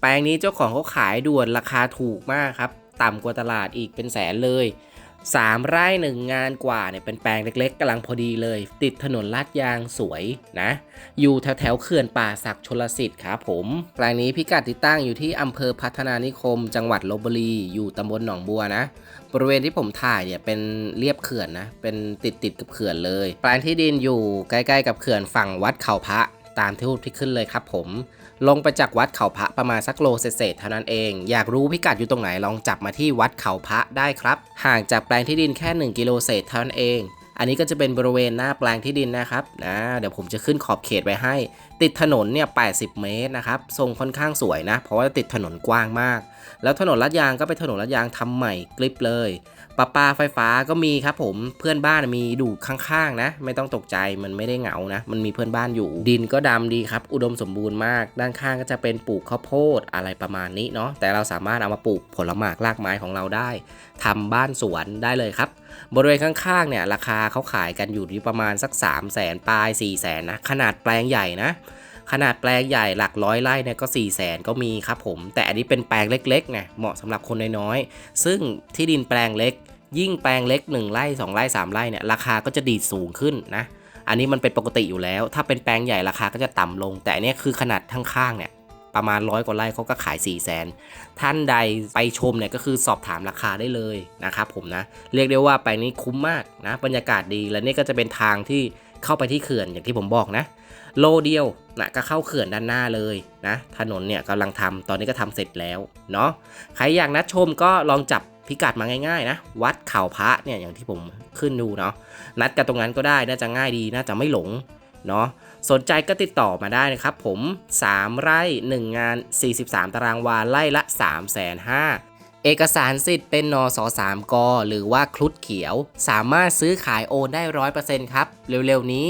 แปลงนี้เจ้าของเขาขายด่วนราคาถูกมากครับ ต่ำกว่าตลาดอีกเป็นแสนเลย 3 ไร่หนึ่งงานกว่าเนี่ยเป็นแปลงเล็กๆกำลังพอดีเลย ติดถนนลาดยางสวยนะ อยู่แถวแถวๆเขื่อนป่าศักดิ์ชลสิทธิ์ครับผม แปลงนี้พิกัดติดตั้งอยู่ที่อำเภอพัฒนานิคม จังหวัดลบบุรี อยู่ตำบลหนองบัวนะ บริเวณที่ผมถ่ายเนี่ยเป็นเรียบเขื่อนนะ เป็นติดติดๆกับเขื่อนเลย แปลงที่ดินอยู่ใกล้ ๆ กับเขื่อนฝั่งวัดเขาพระ ตามที่รูปที่ขึ้นเลยครับผม ลงไปจากวัดเขาพระประมาณสักโลเศษเท่านั้นเอง อยากรู้พิกัดอยู่ตรงไหนลองจับมาที่วัดเขาพระได้ครับ ห่างจากแปลงที่ดินแค่ 1 กิโลเศษเท่านั้นเอง อันนี้ก็จะเป็นบริเวณหน้าแปลงที่ดินนะครับนะเดี๋ยวผมจะขึ้นขอบเขตไว้ให้ ติดถนนเนี่ย 80 เมตรนะครับ ทรงค่อนข้างสวยนะ เพราะว่าติดถนนกว้างมาก แล้วถนนลาดยางก็เป็นถนนลาดยางทำใหม่กลิบเลย ประปาไฟฟ้าก็มีครับผมเพื่อนบ้านมีดูข้างๆนะ ไม่ต้องตกใจมันไม่ได้เหงานะ มันมีเพื่อนบ้านอยู่ ดินก็ดำดีครับ อุดมสมบูรณ์มาก ด้านข้างก็จะเป็นปลูกข้าวโพดอะไรประมาณนี้เนาะแต่เราสามารถเอามาปลูกผลไม้รากไม้ของเราได้ทำบ้านสวนได้เลยครับ บริเวณข้างๆเนี่ยราคาเขาขายกันอยู่ที่ประมาณสัก 3 0 0แสนปลาย4 0 0แสนนะขนาดแปลงใหญ่นะขนาดแปลงใหญ่หลักร้อยไร่เนี่ยก็4 0 0แสนก็มีครับผม แต่อันนี้เป็นแปลงเล็กๆไงเหมาะสำหรับคนน้อยๆ ซึ่งที่ดินแปลงเล็ก ยิ่งแปลงเล็ก 1ไร่2ไร่3ไร่เนี่ยราคาก็จะดีดสูงขึ้นนะอันนี้มันเป็นปกติอยู่แล้ว ถ้าเป็นแปลงใหญ่ราคาก็จะต่ำลง แต่อันเนี้ยคือขนาดข้างๆเนี่ยประมาณร้อยกว่าไร่เขาก็ขาย 4 0 0แสนท่านใดไปชมเนี่ยก็คือสอบถามราคาได้เลยนะครับผมนะ เรียกได้ว่าแปลงนี้คุ้มมากนะบรรยากาศดีและนี่ก็จะเป็นทางที่ เข้าไปที่เขื่อนอย่างที่ผมบอกนะ โลเดียวนะก็เข้าเขื่อนด้านหน้าเลยนะถนนเนี่ยกำลังทำตอนนี้ก็ทำเสร็จแล้วเนาะใครอยากนัดชมก็ลองจับพิกัดมาง่ายๆนะวัดเข่าพระเนี่ยอย่างที่ผมขึ้นดูเนาะนัดกันตรงนั้นก็ได้น่าจะง่ายดีน่าจะไม่หลงเนาะสนใจก็ติดต่อมาได้นะครับผม 3 ไร่ 1 งาน 43 ตารางวาไร่ละ 3 5 0 0 0 เอกสารสิทธิ์เป็นนส3กหรือว่าคลุดเขียว สามารถซื้อขายโอนได้100%ครับ เร็วๆนี้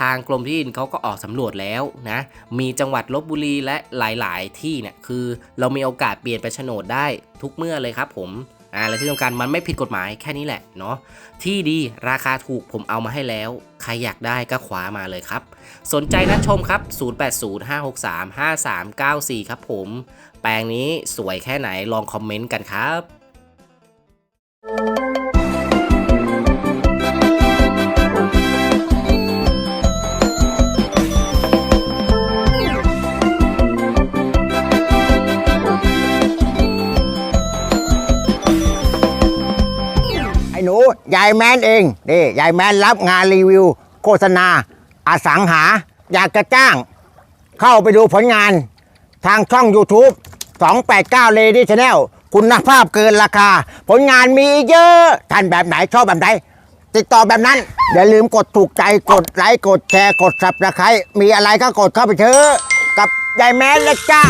ทางกรมที่ดินเขาก็ออกสำรวจแล้วนะ มีจังหวัดลบบุรีและหลายๆ ที่เนี่ยคือ เรามีโอกาสเปลี่ยนไปโฉนดได้ทุกเมื่อเลยครับผมอ่าและที่สำคัญมันไม่ผิดกฎหมายแค่นี้แหละเนาะที่ดีราคาถูกผมเอามาให้แล้ว รอยากได้ก็คว้ามาเลยครับ สนใจนัดชมครับ 0805635394 ครับผม แปลงนี้สวยแค่ไหนลองคอมเมนต์กันครับ หนูยายแมนเองนี่ยายแมนรับงานรีวิว โฆษณาอสังหา อยากจะจ้าง เข้าไปดูผลงาน ทางช่อง YouTube 289 Lady Channel คุณภาพเกินราคา ผลงานมีเยอะ ท่านแบบไหนชอบแบบไหน ติดต่อแบบนั้น อย่าลืมกดถูกใจกดไลค์กดแชร์กด subscribe มีอะไรก็กดเข้าไปเถอะกับยายแมนเลยจ้า